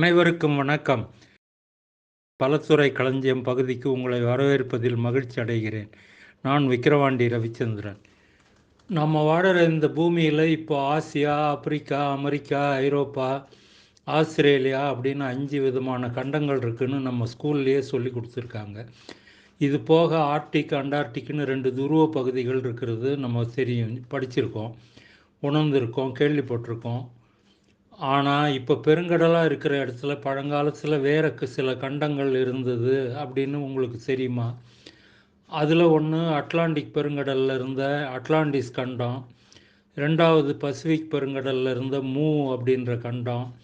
அனைவருக்கும் வணக்கம். பலத்துறை களஞ்சியம் பகுதிக்கு உங்களை வரவேற்பதில் மகிழ்ச்சி அடைகிறேன். நான் விக்கிரவாண்டி ரவிச்சந்திரன். நம்ம வாடுற இந்த பூமியில் இப்போ Asia Africa America Europe Australia அப்படின்னு அஞ்சு விதமான கண்டங்கள் இருக்குன்னு நம்ம ஸ்கூல்லையே சொல்லி கொடுத்துருக்காங்க. இது போக ஆர்டிக் அண்டார்டிக்னு ரெண்டு துருவ பகுதிகள் இருக்கிறது நம்ம தெரியும் படிச்சிருக்கோம் உணர்ந்திருக்கோம் கேள்விப்பட்டிருக்கோம். ஆனால் இப்போ பெருங்கடலாக இருக்கிற இடத்துல பழங்காலத்தில் வேற சில கண்டங்கள் இருந்தது அப்படின்னு உங்களுக்கு தெரியுமா? அதில் ஒன்று அட்லாண்டிக் பெருங்கடலில் இருந்த அட்லாண்டிஸ் கண்டம் ரெண்டாவது பசிபிக் பெருங்கடலில் இருந்த மூ அப்படின்ற கண்டம்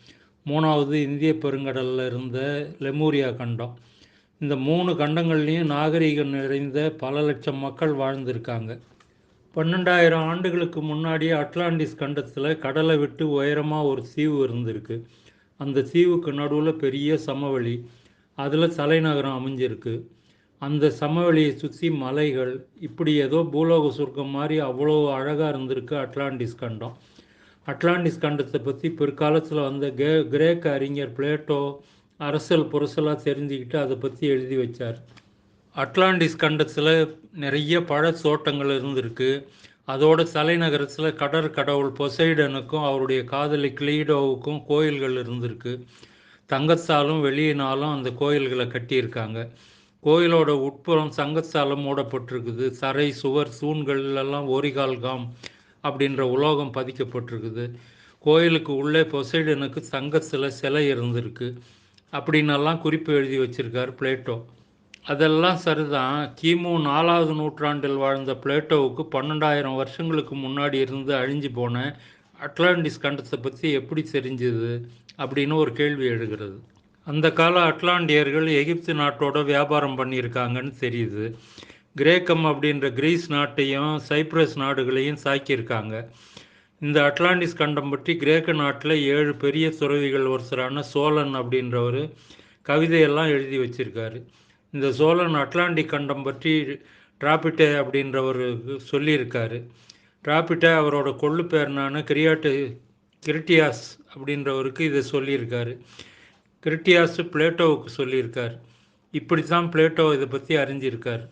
மூணாவது இந்திய பெருங்கடலில் இருந்த லெமூரியா கண்டம். இந்த மூணு கண்டங்கள்லேயும் நாகரீகம் நிறைந்த பல லட்சம் மக்கள் வாழ்ந்திருக்காங்க. பன்னெண்டாயிரம் ஆண்டுகளுக்கு முன்னாடி அட்லாண்டிஸ் கண்டத்தில் கடலை விட்டு உயரமாக ஒரு தீவு இருந்திருக்கு. அந்த தீவுக்கு நடுவில் பெரிய சமவெளி அதில் தலைநகரம் அமைஞ்சிருக்கு. அந்த சமவெளியை சுற்றி மலைகள் இப்படி ஏதோ பூலோக சுருக்கம் மாதிரி அவ்வளோ அழகாக இருந்திருக்கு அட்லாண்டிஸ் கண்டம். அட்லாண்டிஸ் கண்டத்தை பற்றி பிற்காலத்தில் வந்த கே கிரேக்க அறிஞர் பிளேட்டோ அரசல் புரசலாக தெரிஞ்சுக்கிட்டு அதை பற்றி எழுதி வச்சார். அட்லாண்டிஸ் கண்டத்தில் நிறைய பழத்தோட்டங்கள் இருந்திருக்கு. அதோட தலைநகரத்தில் கடற்கடவுள் பொசைடனுக்கும் அவருடைய காதலி கிளீடோவுக்கும் கோயில்கள் இருந்திருக்கு. தங்கத்தாலும் வெளியினாலும் அந்த கோயில்களை கட்டியிருக்காங்க. கோயிலோட உட்புறம் சங்கத்தாலும் மூடப்பட்டிருக்குது. தரை சுவர் தூண்கள் எல்லாம் ஒரிகால்காம் அப்படின்ற உலோகம் பதிக்கப்பட்டிருக்குது. கோயிலுக்கு உள்ளே பொசைடனுக்கு சங்கத்தில் சிலை இருந்திருக்கு. அப்படின்னெல்லாம் குறிப்பு எழுதி வச்சிருக்கார் பிளேட்டோ. அதெல்லாம் சரிதான். கிமு நாலாவது நூற்றாண்டில் வாழ்ந்த பிளேட்டோவுக்கு பன்னெண்டாயிரம் வருஷங்களுக்கு முன்னாடி இருந்து அழிஞ்சு போன அட்லாண்டிஸ் கண்டத்தை பற்றி எப்படி தெரிஞ்சது அப்படின்னு ஒரு கேள்வி எழுகிறது. அந்த கால அட்லாண்டியர்கள் எகிப்து நாட்டோட வியாபாரம் பண்ணியிருக்காங்கன்னு தெரியுது. கிரேக்கம் அப்படின்ற கிரீஸ் நாட்டையும் சைப்ரஸ் நாடுகளையும் சாக்கியிருக்காங்க. இந்த அட்லாண்டிஸ் கண்டம் பற்றி கிரேக்க நாட்டில் ஏழு பெரிய துறவிகள் ஒருத்தரான சோழன் அப்படின்றவர் கவிதையெல்லாம் எழுதி வச்சிருக்காரு. இந்த சோழன் அட்லாண்டிக் கண்டம் பற்றி டிராபிட்டே அப்படின்றவர் சொல்லியிருக்காரு. டிராபிட்டே அவரோட கொள்ளு பேர்னான கிரியாட்டு கிரிட்டியாஸ் அப்படின்றவருக்கு இதை சொல்லியிருக்காரு. கிரிட்டியாஸ் பிளேட்டோவுக்கு சொல்லியிருக்கார். இப்படி தான் பிளேட்டோ இதை பற்றி அறிஞ்சிருக்கார்.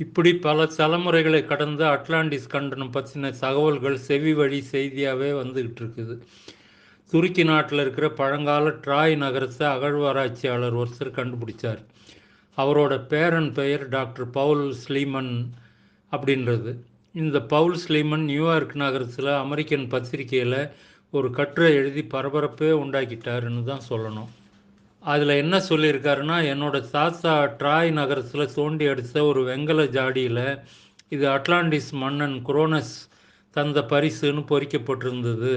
இப்படி பல தலைமுறைகளை கடந்த அட்லாண்டிஸ் கண்டனம் பற்றின தகவல்கள் செவி வழி செய்தியாகவே வந்துக்கிட்டு இருக்குது. துருக்கி நாட்டில் இருக்கிற பழங்கால ட்ராய் நகரத்தை அகழ்வாராய்ச்சியாளர் ஒருத்தர் கண்டுபிடிச்சார். அவரோட பேரன் பெயர் டாக்டர் பவுல் ஸ்லீமன் அப்படின்றது. இந்த பவுல் ஸ்லீமன் நியூயார்க் நகரத்தில் அமெரிக்கன் பத்திரிக்கையில் ஒரு கட்டுரை எழுதி பரபரப்பே உண்டாக்கிட்டாருன்னு தான் சொல்லணும். அதில் என்ன சொல்லியிருக்காருன்னா என்னோட தாத்தா ட்ராய் நகரத்தில் தோண்டி அடித்த ஒரு வெங்கல ஜாடியில் இது அட்லாண்டிஸ் மன்னன் குரோனஸ் தந்த பரிசுன்னு பொறிக்கப்பட்டிருந்தது.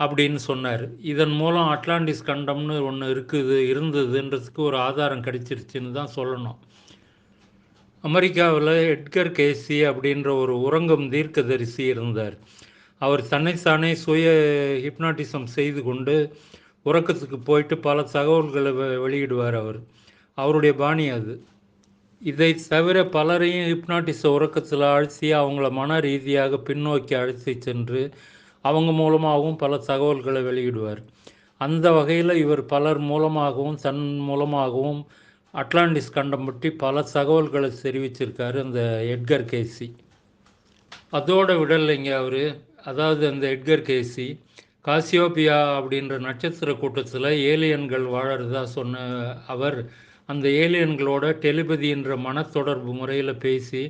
அப்படின்னு சொன்னார். இதன் மூலம் அட்லாண்டிஸ் கண்டம்னு ஒன்று இருக்குது இருந்ததுன்றதுக்கு ஒரு ஆதாரம் கிடைச்சிருச்சுன்னு தான் சொல்லணும். அமெரிக்காவில் எட்கர் கேசி அப்படின்ற ஒரு உறங்கும் தீர்க்கதரிசி இருந்தார். அவர் தன்னைத்தானே சுய ஹிப்னாட்டிசம் செய்து கொண்டு உறக்கத்துக்கு போயிட்டு பல தகவல்களை வெ- வெளியிடுவார் அவர். அவருடைய பாணி அது. இதை தவிர பலரையும் ஹிப்னாட்டிச உறக்கத்தில் அழுத்தி அவங்கள மன ரீதியாக பின்னோக்கி அழைத்து சென்று அவங்க மூலமாகவும் பல தகவல்களை வெளியிடுவார். அந்த வகையில் இவர் பலர் மூலமாகவும் தன் மூலமாகவும் அட்லாண்டிஸ் கண்டம் பற்றி பல தகவல்களை தெரிவிச்சிருக்காரு அந்த எட்கர் கேசி. அதோட விடலைங்க அவர். அதாவது அந்த எட்கர் கேசி காசியோபியா அப்படின்ற நட்சத்திர கூட்டத்தில் ஏலியன்கள் வாழறதா சொன்ன அவர் அந்த ஏலியன்களோட டெலிபதின்ற மனத்தொடர்பு முறையில் பேசி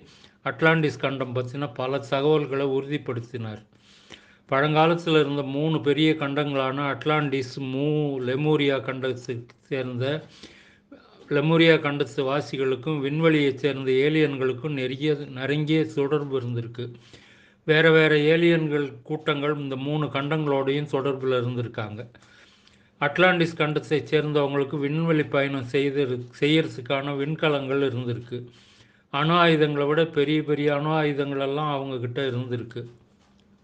அட்லாண்டிஸ் கண்டம் பற்றின பல தகவல்களை உறுதிப்படுத்தினார். பழங்காலத்தில் இருந்த மூணு பெரிய கண்டங்களான அட்லாண்டிஸ் மூ லெமோரியா கண்டத்துக்கு சேர்ந்த லெமோரியா கண்டத்து வாசிகளுக்கும் விண்வெளியைச் சேர்ந்த ஏலியன்களுக்கும் நெருங்கிய நெருங்கிய தொடர்பு இருந்திருக்கு. வேறு வேறு ஏலியன்கள் கூட்டங்கள் இந்த மூணு கண்டங்களோடையும் தொடர்பில் இருந்திருக்காங்க. அட்லாண்டிஸ் கண்டத்தைச் சேர்ந்தவங்களுக்கு விண்வெளி பயணம் செய்து செய்யறதுக்கான விண்கலங்கள் இருந்திருக்கு. அணு ஆயுதங்களை விட பெரிய பெரிய அணு ஆயுதங்கள் எல்லாம் அவங்க இருந்திருக்கு.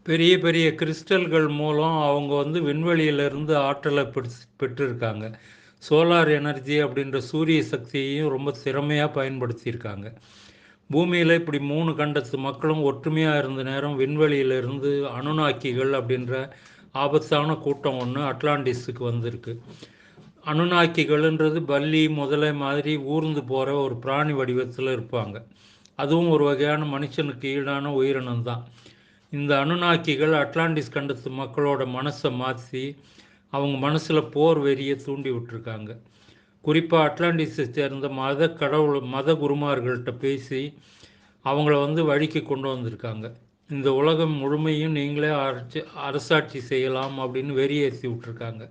பெரிய பெரிய கிறிஸ்டல்கள் மூலம் அவங்க வந்து விண்வெளியிலிருந்து ஆற்றலை பெற்று- பெற்றிருக்காங்க. சோலார் எனர்ஜி அப்படின்ற சூரிய சக்தியையும் ரொம்ப திறமையாக பயன்படுத்தியிருக்காங்க. பூமியில் இப்படி மூணு கண்டத்து மக்களும் ஒற்றுமையாக இருந்த நேரம் விண்வெளியிலிருந்து அணுநாக்கிகள் அப்படின்ற ஆபத்தான கூட்டம் ஒன்று அட்லாண்டிஸுக்கு வந்திருக்கு. அணுநாக்கிகள்ன்றது பல்லி முதலை மாதிரி ஊர்ந்து போகிற ஒரு பிராணி வடிவத்தில் இருப்பாங்க. அதுவும் ஒரு வகையான மனுஷனுக்கு ஈடான உயிரினம் தான் இந்த அணுநாக்கிகள் அட்லாண்டிஸ் கண்டத்து மக்களோட மனசை மாற்றி அவங்க மனசில் போர் வெறியை தூண்டி விட்டுருக்காங்க. குறிப்பாக அட்லாண்டிஸை சேர்ந்த மத கடவுள் மத குருமார்கள்ட்ட பேசி அவங்கள வந்து வழிக்கு கொண்டு வந்திருக்காங்க. இந்த உலகம் முழுமையும் நீங்களே அரசு அரசாட்சி செய்யலாம் அப்படின்னு வெறியேற்றி விட்டுருக்காங்க.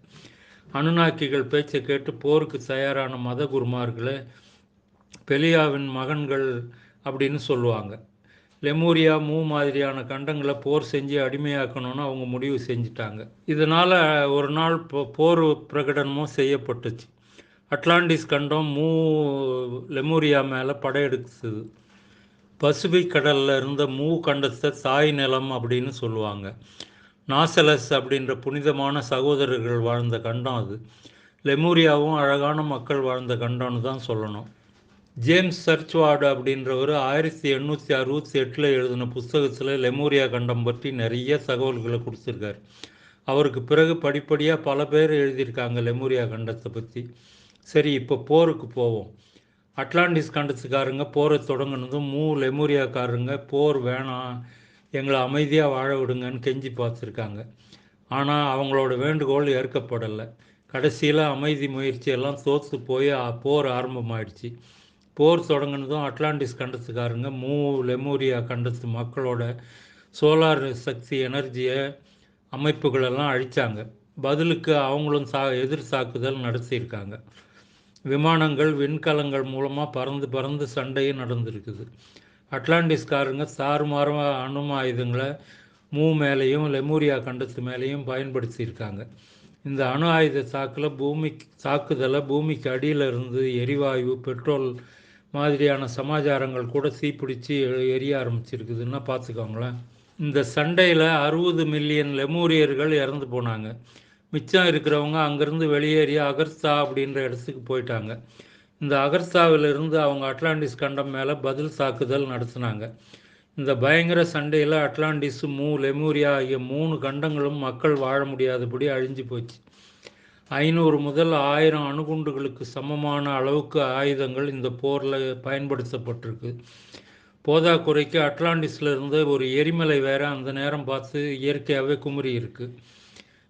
அணுநாக்கிகள் பேச்சை கேட்டு போருக்கு தயாரான மத குருமார்களை பெலியாவின் மகன்கள் அப்படின்னு சொல்லுவாங்க. லெமூரியா மூ மாதிரியான கண்டங்களை போர் செஞ்சு அடிமையாக்கணும்னு அவங்க முடிவு செஞ்சிட்டாங்க. இதனால் ஒரு நாள் போர் பிரகடனமும் செய்யப்பட்டுச்சு. அட்லாண்டிஸ் கண்டம் மூ லெமூரியா மேலே படையெடுத்தது பசிபிக் கடலில் இருந்த மூ கண்டத்தை தாய் நிலம் அப்படின்னு சொல்லுவாங்க. நாசலஸ் அப்படின்ற புனிதமான சகோதரர்கள் வாழ்ந்த கண்டம் அது. லெமூரியாவும் அழகான மக்கள் வாழ்ந்த கண்டம்னு தான் சொல்லணும். ஜேம்ஸ் சர்ச்வார்டு அப்படின்றவர் ஆயிரத்தி எண்ணூற்றி அறுபத்தி எட்டில் எழுதின புஸ்தகத்தில் லெமோரியா கண்டம் பற்றி நிறைய தகவல்களை கொடுத்துருக்காரு. அவருக்கு பிறகு படிப்படியாக பல பேர் எழுதியிருக்காங்க லெமோரியா கண்டத்தை பற்றி சரி இப்போ போருக்கு போவோம். அட்லாண்டிஸ் கண்டத்துக்காரங்க போரை தொடங்கினதும் மூ லெமோரியாக்காரங்க போர் வேணாம் எங்களை அமைதியாக வாழ விடுங்கன்னு கெஞ்சி பார்த்துருக்காங்க. ஆனால் அவங்களோட வேண்டுகோள் ஏற்கப்படலை. கடைசியில் அமைதி முயற்சியெல்லாம் தோற்று போய் போர் ஆரம்பமாயிடுச்சு. போர் தொடங்கினதும் அட்லாண்டிஸ் கண்டத்துக்காரங்க மூ லெமோரியா கண்டத்து மக்களோட சோலார் சக்தி எனர்ஜியை அமைப்புகளெல்லாம் அழித்தாங்க பதிலுக்கு அவங்களும் சா எதிர் தாக்குதல் நடத்தியிருக்காங்க. விமானங்கள் விண்கலங்கள் மூலமாக பறந்து பறந்து சண்டையும் நடந்திருக்குது. அட்லாண்டிஸ்காரங்க தாறுமாற அணு ஆயுதங்களை மூ மேலேயும் லெமூரியா கண்டத்து மேலேயும் பயன்படுத்தியிருக்காங்க. இந்த அணு ஆயுத தாக்கில் பூமி தாக்குதலை பூமிக்கு அடியில் இருந்து எரிவாயு பெட்ரோல் மாதிரியான சமாச்சாரங்கள் கூட தீப்பிடிச்சு எரிய ஆரம்பிச்சிருக்குதுன்னா பார்த்துக்கோங்களேன். இந்த சண்டையில் அறுபது மில்லியன் லெமூரியர்கள் இறந்து போனாங்க. மிச்சம் இருக்கிறவங்க அங்கேருந்து வெளியேறி அகர்ஸ்தா அப்படின்ற இடத்துக்கு போயிட்டாங்க. இந்த அகர்ஸ்தாவிலிருந்து அவங்க அட்லாண்டிஸ் கண்டம் மேலே பதில் தாக்குதல் நடத்தினாங்க. இந்த பயங்கர சண்டையில் அட்லாண்டிஸ் மூ லெமூரியா ஆகிய மூணு கண்டங்களும் மக்கள் வாழ முடியாதபடி அழிஞ்சு போச்சு. ஐநூறு முதல் ஆயிரம் அணுகுண்டுகளுக்கு சமமான அளவுக்கு ஆயுதங்கள் இந்த போரில் பயன்படுத்தப்பட்டிருக்கு. போதாக்குறைக்கு அட்லாண்டிஸில் இருந்து ஒரு எரிமலை வேற அந்த நேரம் பார்த்து இயற்கையாகவே குமுறி இருக்கு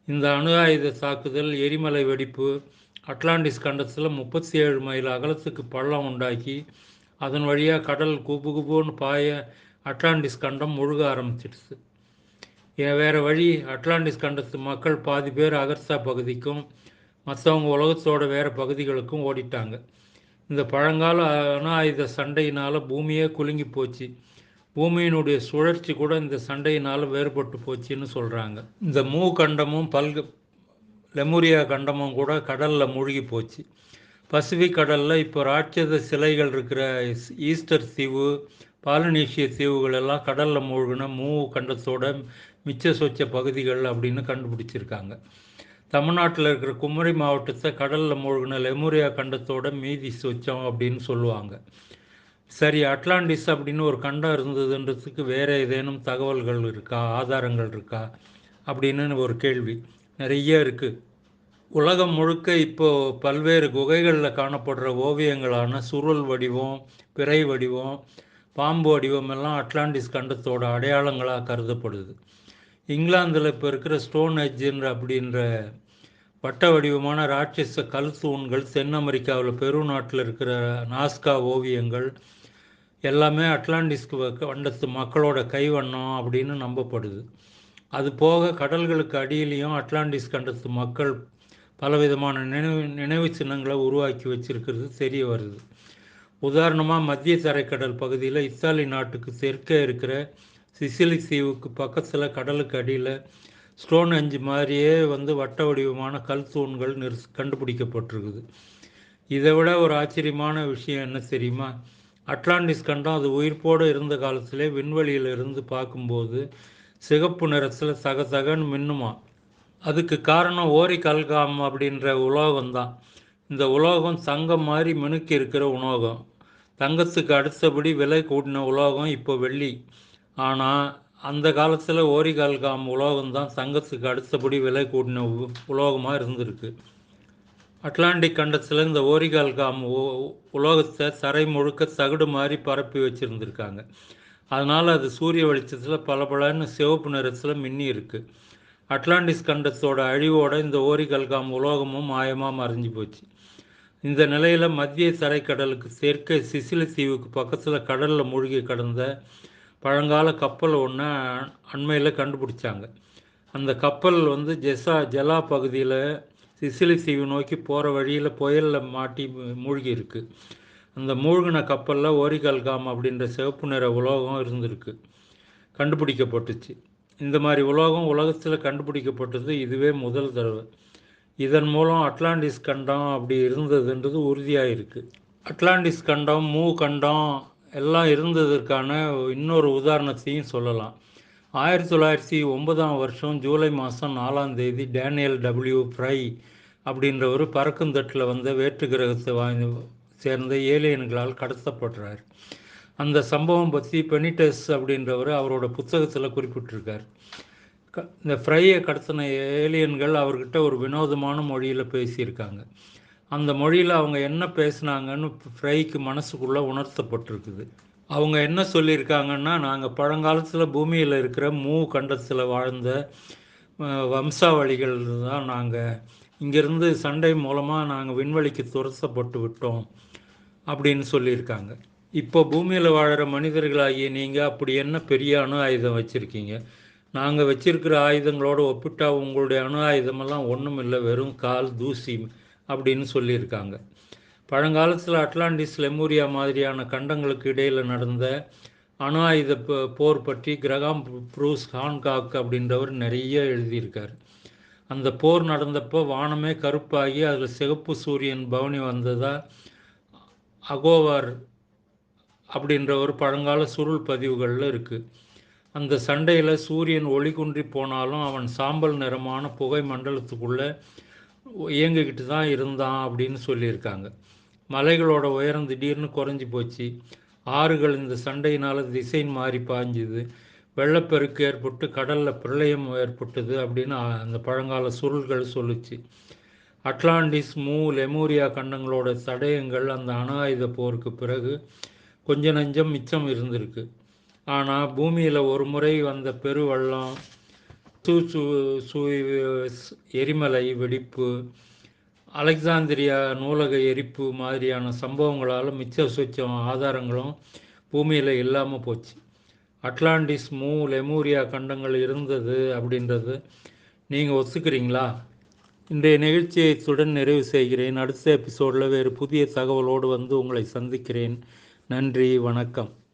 இந்த அணு ஆயுத தாக்குதல் எரிமலை வெடிப்பு அட்லாண்டிஸ் கண்டத்தில் முப்பத்தி ஏழு மைல் அகலத்துக்கு பள்ளம் உண்டாக்கி அதன் வழியாக கடல் குபு குபுன்னு பாய அட்லாண்டிஸ் கண்டம் முழுக ஆரம்பிச்சிடுச்சு. வேறு வழி அட்லாண்டிஸ் கண்டத்து மக்கள் பாதி பேர் அகர்த்தா பகுதிக்கும் மற்றவங்க உலகத்தோட வேறு பகுதிகளுக்கும் ஓடிட்டாங்க. இந்த பழங்கால அணு ஆயுத சண்டையினால் பூமியே குலுங்கி போச்சு. பூமியினுடைய சுழற்சி கூட இந்த சண்டையினால் வேறுபட்டு போச்சுன்னு சொல்கிறாங்க இந்த மூ கண்டமும் பல்க லெமுரியா கண்டமும் கூட கடலில் மூழ்கி போச்சு. பசிபிக் கடலில் இப்போ ராட்சத சிலைகள் இருக்கிற ஈஸ்டர் தீவு பாலினேஷிய தீவுகள் எல்லாம் கடலில் மூழ்கின மூ கண்டத்தோட மிச்ச சொச்ச பகுதிகள் அப்படின்னு கண்டுபிடிச்சிருக்காங்க. தமிழ்நாட்டில் இருக்கிற குமரி மாவட்டத்தை கடலில் மூழ்கின லெமூரியா கண்டத்தோட மீதி சொச்சம் அப்படின்னு சொல்லுவாங்க. சரி அட்லாண்டிஸ் அப்படின்னு ஒரு கண்டம் இருந்ததுன்றதுக்கு வேறு ஏதேனும் தகவல்கள் இருக்கா? ஆதாரங்கள் இருக்கா? அப்படின்னு ஒரு கேள்வி நிறைய இருக்குது உலகம் முழுக்க இப்போது பல்வேறு குகைகளில் காணப்படுற ஓவியங்களான சுருள் வடிவம் பிறை வடிவம் பாம்பு வடிவமெல்லாம் அட்லாண்டிஸ் கண்டத்தோட அடையாளங்களாக கருதப்படுது. இங்கிலாந்தில் இப்போ இருக்கிற ஸ்டோன் எஜ்ஜுன்ற அப்படின்ற வட்ட வடிவமான ராட்சச கல் தூண்கள் தென் அமெரிக்காவில் பெரு நாட்டில் இருக்கிற நாஸ்கா ஓவியங்கள் எல்லாமே அட்லாண்டிஸ்க்கு கண்டத்து மக்களோட கைவண்ணம் அப்படின்னு நம்பப்படுது. அது போக கடல்களுக்கு அடியிலையும் அட்லாண்டிஸ் கண்டத்து மக்கள் பலவிதமான நினைவு நினைவு சின்னங்களை உருவாக்கி வச்சிருக்கிறது தெரிய வருது. உதாரணமாக மத்திய தரைக்கடல் பகுதியில் இத்தாலி நாட்டுக்கு தெற்கே இருக்கிற சிசிலி தீவுக்கு பக்கத்தில் கடலுக்கு அடியில் ஸ்டோன் அஞ்சு மாதிரியே வந்து வட்ட வடிவமான கல் தூண்கள் நிறு கண்டுபிடிக்கப்பட்டிருக்குது. இதை விட ஒரு ஆச்சரியமான விஷயம் என்ன தெரியுமா? அட்லாண்டிஸ் கண்டம் அது உயிர்ப்போடு இருந்த காலத்திலே விண்வெளியில் இருந்து பார்க்கும்போது சிகப்பு நிறத்தில் சகசகன்னு தகன்னு மின்னுமா? அதுக்கு காரணம் ஓரி கல்காம் அப்படின்ற உலோகம் தான் இந்த உலோகம் தங்கம் மாதிரி மினுக்கி இருக்கிற உலோகம். தங்கத்துக்கு அடுத்தபடி விலை கூட்டின உலோகம் இப்போ வெள்ளி. ஆனால் அந்த காலத்தில் ஓரிகால்காம் உலோகம் தான் தங்கத்துக்கு அடுத்தபடி விலை கூடின உலோகமாக இருந்திருக்கு. அட்லாண்டிக் கண்டத்தில் இந்த ஓரிகால்காம் உலோகத்தை தரை முழுக்க தகுடு மாதிரி பரப்பி வச்சுருந்துருக்காங்க. அதனால் அது சூரிய வெளிச்சத்தில் பளபளன்னு சிவப்பு நிறத்தில் மின்னி இருக்குது அட்லாண்டிஸ் கண்டத்தோட அழிவோட இந்த ஓரிகல்காம் உலோகமும் மாயமாக மறைஞ்சு போச்சு. இந்த நிலையில் மத்திய தரைக்கடலுக்கு தெற்கே சிசிலி தீவுக்கு பக்கத்தில் கடலில் மூழ்கி கடந்த பழங்கால கப்பல் ஒன்று அண்மையில் கண்டுபிடிச்சாங்க. அந்த கப்பல் வந்து ஜெசா ஜலா பகுதியில் சிசிலி தீவு நோக்கி போகிற வழியில் புயலில் மாட்டி மூழ்கி இருக்குது அந்த மூழ்கின கப்பலில் ஓரிகல்காம் அப்படின்ற சிவப்பு நிற உலோகம் இருந்திருக்கு. கண்டுபிடிக்கப்பட்டுச்சு. இந்த மாதிரி உலோகம் உலகத்தில் கண்டுபிடிக்கப்பட்டது இதுவே முதல் தடவை. இதன் மூலம் அட்லாண்டிஸ் கண்டம் அப்படி இருந்ததுன்றது உறுதியாக இருக்குது அட்லாண்டிஸ் கண்டம் மூ கண்டம் எல்லாம் இருந்ததற்கான இன்னொரு உதாரணத்தையும் சொல்லலாம். ஆயிரத்தி தொள்ளாயிரத்தி ஒன்பதாம் வருஷம் ஜூலை மாதம் நாலாம் தேதி டேனியல் டபிள்யூ ஃப்ரை அப்படின்றவர் பறக்குந்தட்டில் வந்த வேற்று கிரகத்தை வாங்கி சேர்ந்த ஏலியன்களால் கடத்தப்படுறார். அந்த சம்பவம் பற்றி பெனிடஸ் அப்படின்றவர் அவரோட புத்தகத்தில் குறிப்பிட்டிருக்கார். இந்த ஃப்ரையை கடத்தின ஏலியன்கள் அவர்கிட்ட ஒரு வினோதமான மொழியில் பேசியிருக்காங்க. அந்த மொழியில் அவங்க என்ன பேசுனாங்கன்னு ஃப்ரைக்கு மனசுக்குள்ளே உணர்த்தப்பட்டிருக்குது. அவங்க என்ன சொல்லியிருக்காங்கன்னா நாங்கள் பழங்காலத்தில் பூமியில் இருக்கிற மூ கண்டத்தில் வாழ்ந்த வம்சாவளிகள் தான் நாங்கள் இங்கேருந்து சண்டை மூலமாக நாங்கள் விண்வெளிக்கு துரத்தப்பட்டு விட்டோம் அப்படின்னு சொல்லியிருக்காங்க. இப்போ பூமியில் வாழ்கிற மனிதர்களாகிய நீங்கள் அப்படி என்ன பெரிய அணு ஆயுதம் வச்சுருக்கீங்க? நாங்கள் வச்சிருக்கிற ஆயுதங்களோடு ஒப்பிட்டா உங்களுடைய அணு ஆயுதமெல்லாம் ஒன்றும் இல்லை வெறும் கால் தூசி அப்படின்னு சொல்லியிருக்காங்க. பழங்காலத்தில் அட்லாண்டிஸ் லெமூரியா மாதிரியான கண்டங்களுக்கு இடையில் நடந்த அணு ஆயுத போர் பற்றி கிரகாம் ப்ரூஸ் ஹான்காக் அப்படின்றவர் நிறைய எழுதியிருக்கார். அந்த போர் நடந்தப்போ வானமே கருப்பாகி அதில் சிகப்பு சூரியன் பவனி வந்ததாக அகோவார் அப்படின்ற ஒரு பழங்கால சுருள் பதிவுகளில் இருக்குது அந்த சண்டையில் சூரியன் ஒளி குன்றி போனாலும் அவன் சாம்பல் நிறமான புகை மண்டலத்துக்குள்ளே இயங்கிக்கிட்டு தான் இருந்தான் அப்படின்னு சொல்லியிருக்காங்க. மலைகளோட உயரம் திடீர்னு குறைஞ்சி போச்சு. ஆறுகள் இந்த சண்டையினால் திசை மாறி பாஞ்சுது வெள்ளப்பெருக்கு ஏற்பட்டு கடலில் பிரளயம் ஏற்பட்டது அப்படின்னு அந்த பழங்கால சுருள்கள் சொல்லுச்சு. அட்லாண்டிஸ் மூ லெமூரியா கண்டங்களோட தடயங்கள் அந்த அணு ஆயுத போருக்கு பிறகு கொஞ்ச நஞ்சம் மிச்சம் இருந்திருக்கு. ஆனால் பூமியில் ஒரு முறை வந்த பெருவள்ளம் சூ சூ எரிமலை வெடிப்பு அலெக்சாந்திரியா நூலக எரிப்பு மாதிரியான சம்பவங்களால் மிச்ச சுச்சம் ஆதாரங்களும் பூமியில் இல்லாமல் போச்சு. அட்லாண்டிஸ் மூ லெமூரியா கண்டங்கள் இருந்தது அப்படின்றது நீங்கள் ஒத்துக்கிறீங்களா? இன்றைய நிகழ்ச்சியை இத்துடன் நிறைவு செய்கிறேன். அடுத்த எபிசோடில் வேறு புதிய தகவலோடு வந்து உங்களை சந்திக்கிறேன். நன்றி வணக்கம்.